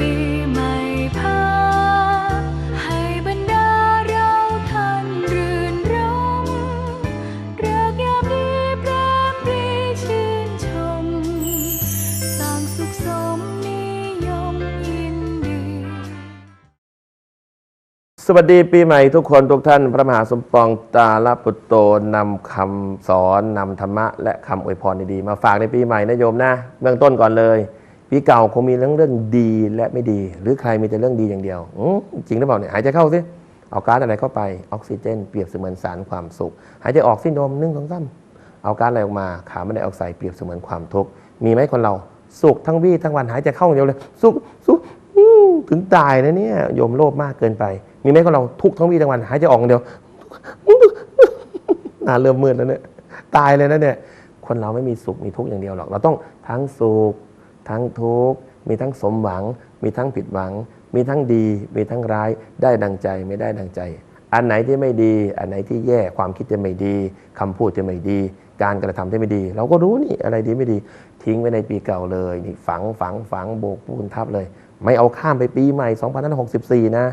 ปีใหม่พาให้บรรดาเราท่านรื่นรมริกยามดีปรมปรีชื่นชม สร้างสุขสมนิยมยินดี สวัสดีปีใหม่ทุกคนทุกท่าน พระมหาสมปองตาลปุตโตนำคำสอนนำธรรมะ และคำอวยพรดีๆมาฝากในปีใหม่นะโยมนะ เบื้องต้นก่อนเลย ปีเก่าคงมีเรื่องเรื่องดีและไม่ดี หรือใครมีแต่เรื่องดีอย่างเดียวอจริงหรือเปล่าเนี่ยหายใจเข้าสิเอาก๊าซอะไรเข้าไปออกซิเจน เปรียบเสมือนสารความสุข หายใจออกสิ้นมหนึ่งสองสามเอาก๊าซอะไรออกมาคาร์บอนไดออกไซด์เปรียบเสมือนความทุกข์มีไหมคนเราสุขทั้งวี่ทั้งวันหายใจเข้าอย่างเดียวเลย สุขสุขถึงตายนะเนี่ยโยมโลภมากเกินไป มีไหมคนเราทุกข์ทั้งวี่ทั้งวันหายใจออกอย่างเดียวหน้าเริ่มมืดแล้วเนี่ยตายเลยนะเนี่ยคนเราไม่มีสุขมีทุกข์อย่างเดียวหรอก เราต้องทั้งสุข ทั้งทุกข์มีทั้งสมหวัง มีทั้งผิดหวัง มีทั้งดี มีทั้งร้าย ได้ดังใจไม่ได้ดังใจ อันไหนที่ไม่ดี อันไหนที่แย่ความคิดจะไม่ดีคำพูดจะไม่ดี การกระทำที่ไม่ดี เราก็รู้นี่อะไรดีไม่ดี ทิ้งไว้ในปีเก่าเลยนี่ฝังฝังฝังโบกปูนทับเลย ไม่เอาข้ามไปปีใหม่2564 นะ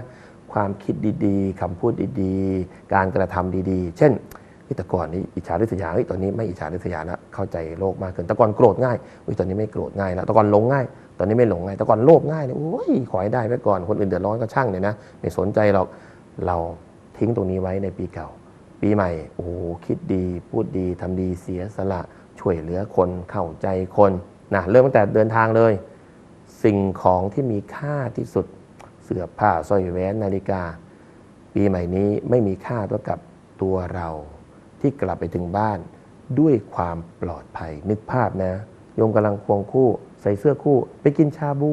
ความคิดดีๆคำพูดดีๆ การกระทำดีๆ เช่น แต่ก่อนนี้อิจฉาริษยาเฮ้ตอนนี้ไม่อิจฉาริษยาแล้วเข้าใจโลกมากขึ้นแต่ก่อนโกรธง่ายเฮ้ตอนนี้ไม่โกรธง่ายแล้วแต่ก่อนหลงง่าย ตอนนี้ไม่หลงง่ายแต่ก่อนโลภง่ายเนี่ยโอ้ยขอให้ได้ไว้ก่อนคนอื่นเดือดร้อนก็ช่างเนี่ยนะไม่สนใจหรอกเราทิ้งตรงนี้ไว้ในปีเก่า ปีใหม่โอ้โหคิดดีพูดดีทำดีเสียสละช่วยเหลือคนเข้าใจคนนะเริ่มตั้งแต่เดินทางเลย สิ่งของที่มีค่าที่สุดเสื้อผ้าสร้อยแหวนนาฬิกา ปีใหม่นี้ไม่มีค่าเท่ากับตัวเรา ที่กลับไปถึงบ้านด้วยความปลอดภัย นึกภาพนะ โยมกำลังควงคู่ ใส่เสื้อคู่ ไปกินชาบู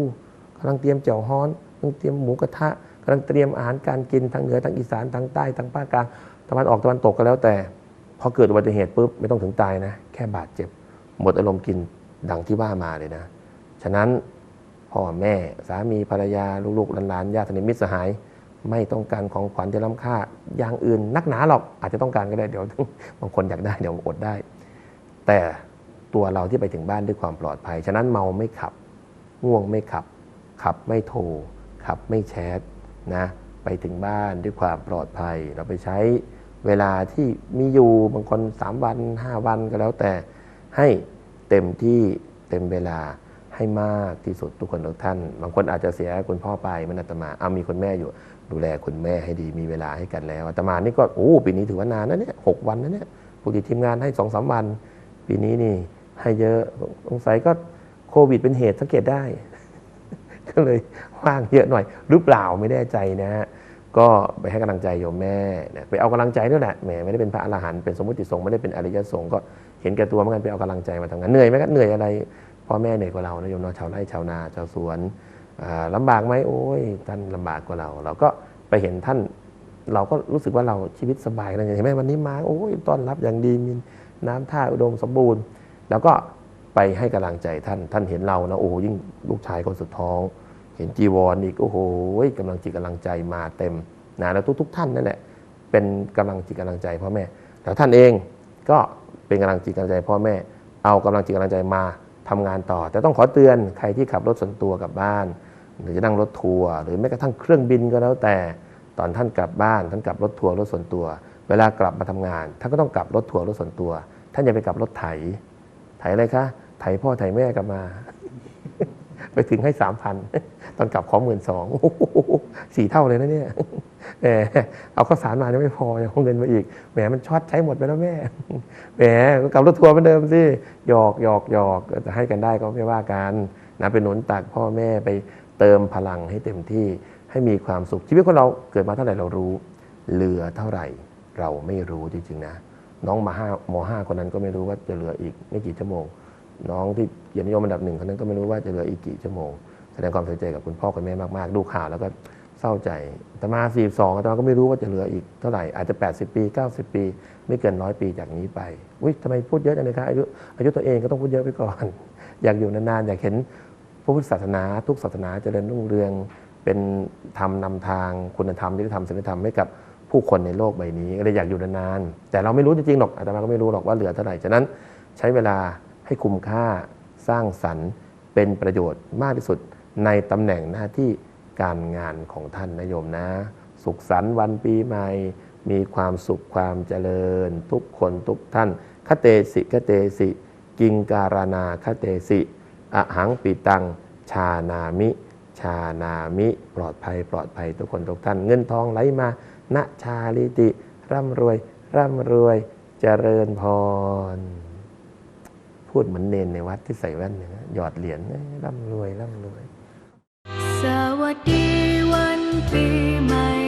กำลังเตรียมเจ่วฮ้อนกำลังเตรียมหมูกระทะกำลังเตรียมอาหารการกินทางเหนือทางอีสานทางใต้ทางภาคกลางตะวันออกตะวันตกก็แล้วแต่ พอเกิดอุบัติเหตุปุ๊บไม่ต้องถึงตายนะ แค่บาดเจ็บ หมดอารมณ์กินดังที่ว่ามาเลยนะ ฉะนั้นพ่อแม่สามีภรรยาลูกๆหลานๆญาติสนิทมิตรสหาย ไม่ต้องการของขวัญที่ล้ำค่า อย่างอื่นนักหนาหรอกอาจจะต้องการก็ได้เดี๋ยวบางคนอยากได้เดี๋ยวอดได้ แต่ตัวเราที่ไปถึงบ้านด้วยความปลอดภัย ฉะนั้นเมาไม่ขับ ง่วงไม่ขับ ขับไม่โทร ขับไม่แชทนะไปถึงบ้านด้วยความปลอดภัย เราไปใช้เวลาที่มีอยู่บางคน 3 วัน 5 วันก็แล้วแต่ให้เต็มที่เต็มเวลา ให้มากที่สุดทุกคนทุกท่าน บางคนอาจจะเสียคุณพ่อไปมันอาตมาเอามีคุณแม่อยู่ ดูแลคุณแม่ให้ดีมีเวลาให้กันแล้วอาตมานี่ก็โอ้ปีนี้ถือว่านานนะเนี่ยหกวันนะเนี่ยปกติทีมงานให้สองสามวัน ปีนี้นี่ให้เยอะสงสัยก็โควิดเป็นเหตุสังเกตได้ ก็เลยว่างเยอะหน่อยหรือเปล่าไม่แน่ใจนะฮะก็ไปให้กำลังใจโยมแม่นะไปเอากำลังใจด้วยแหละแหมไม่ได้เป็นพระอรหันต์เป็นสมมติสงฆ์ไม่ได้เป็นอริยสงฆ์ก็เห็นแก่ตัวเหมือนกันไปเอากำลังใจมาทำงานเหนื่อยไหมครับเหนื่อยอะไร พ่อแม่เหนื่อยกว่าเรานะโยมเนาะชาวไร่ชาวนาชาวสวนอ่าลำบากไหมโอ้ยท่านลำบากกว่าเรา เราก็ไปเห็นท่าน เราก็รู้สึกว่าเราชีวิตสบายแล้วเห็นไหมวันนี้มาโอ้ยต้อนรับอย่างดีมีน้ำท่าอุดมสมบูรณ์ แล้วก็ไปให้กำลังใจท่านท่านเห็นเรานะโอ้ยิ่งลูกชายคนสุดท้อง เห็นจีวรอีกโอ้โหกำลังจิตกำลังใจมาเต็มนะแล้วทุก ๆ ท่านนั่นแหละเป็นกำลังจิตกำลังใจพ่อแม่แล้วท่านเองก็เป็นกำลังจิตกำลังใจพ่อแม่ เอากำลังจิตกำลังใจมา ทำงานต่อ แต่ต้องขอเตือนใครที่ขับรถส่วนตัวกลับบ้าน หรือจะนั่งรถทัวร์หรือแม้กระทั่งเครื่องบินก็แล้วแต่ ตอนท่านกลับบ้าน ท่านกลับรถทัวร์รถส่วนตัว เวลากลับมาทำงาน ท่านก็ต้องกลับรถทัวร์รถส่วนตัว ท่านอย่าไปกลับรถไถ ไถอะไรคะไถพ่อไถแม่กลับมา ไปถึงให้สามพันตอนกลับขอหมื่นสองสี่เท่าเลยนะเนี่ย เอาข้าวสารมายังไม่พอยังเอาเงินมาอีก แหมมันช็อตใช้หมดไปแล้วแม่ แหมก็กลับรถทัวร์เหมือนเดิมสิ หยอกหยอกหยอกจะให้กันได้ก็ไม่ว่ากันนะเป็นหนุนตักพ่อแม่ไปเติมพลังให้เต็มที่ ให้มีความสุข ชีวิตของเราเกิดมาเท่าไหร่เรารู้ เหลือเท่าไหร่ เราไม่รู้จริงๆนะ น้องมาห้ามห้าคนนั้นก็ไม่รู้ว่าจะเหลืออีกไม่กี่ชั่วโมง น้องที่เกียรตินิยมอันดับหนึ่งคนนั้นก็ไม่รู้ว่าจะเหลืออีกกี่ชั่วโมง แสดงความเสียใจกับคุณพ่อคุณแม่มากๆ ดูข่าวแล้วก็ ศร้าใจแต่มา 42แต่มาก็ไม่รู้ว่าจะเหลืออีกเท่าไหร่อาจจะ 80 ปี 90 ปี ไม่เกินร้อยปีจากนี้ไปอุ้ยทำไมพูดเยอะจังเลยครับอายุอายุตัวเองก็ต้องพูดเยอะไปก่อน อยากอยู่นานๆอยากเห็นพระพุทธศาสนา ทุกศาสนาเจริญรุ่งเรืองเป็นธรรมนำทางคุณธรรมจริยธรรมศีลธรรมให้กับผู้คนในโลกใบนี้ก็เลยอยากอยู่นานๆแต่เราไม่รู้จริงๆหรอกอาตมาก็ไม่รู้หรอกว่าเหลือเท่าไหร่ฉะนั้นใช้เวลาให้คุ้มค่าสร้างสรรค์เป็นประโยชน์มากที่สุดในตำแหน่งหน้าที่ การงานของท่านนะโยมนะ สุขสันต์วันปีใหม่ มีความสุขความเจริญ ทุกคนทุกท่าน คเตสิคเตสิ กิงการนาคเตสิอหังปิตัง ชานามิ ชานามิ ปลอดภัยปลอดภัยทุกคนทุกท่าน เงินทองไหลมาณชาลิติ ร่ำรวย ร่ำรวยเจริญพร พูดเหมือนเนนในวัดที่ใส่แว่นเนี่ยหยอดเหรียญร่ำรวยร่ำรวย วัสดีวันปีใหม่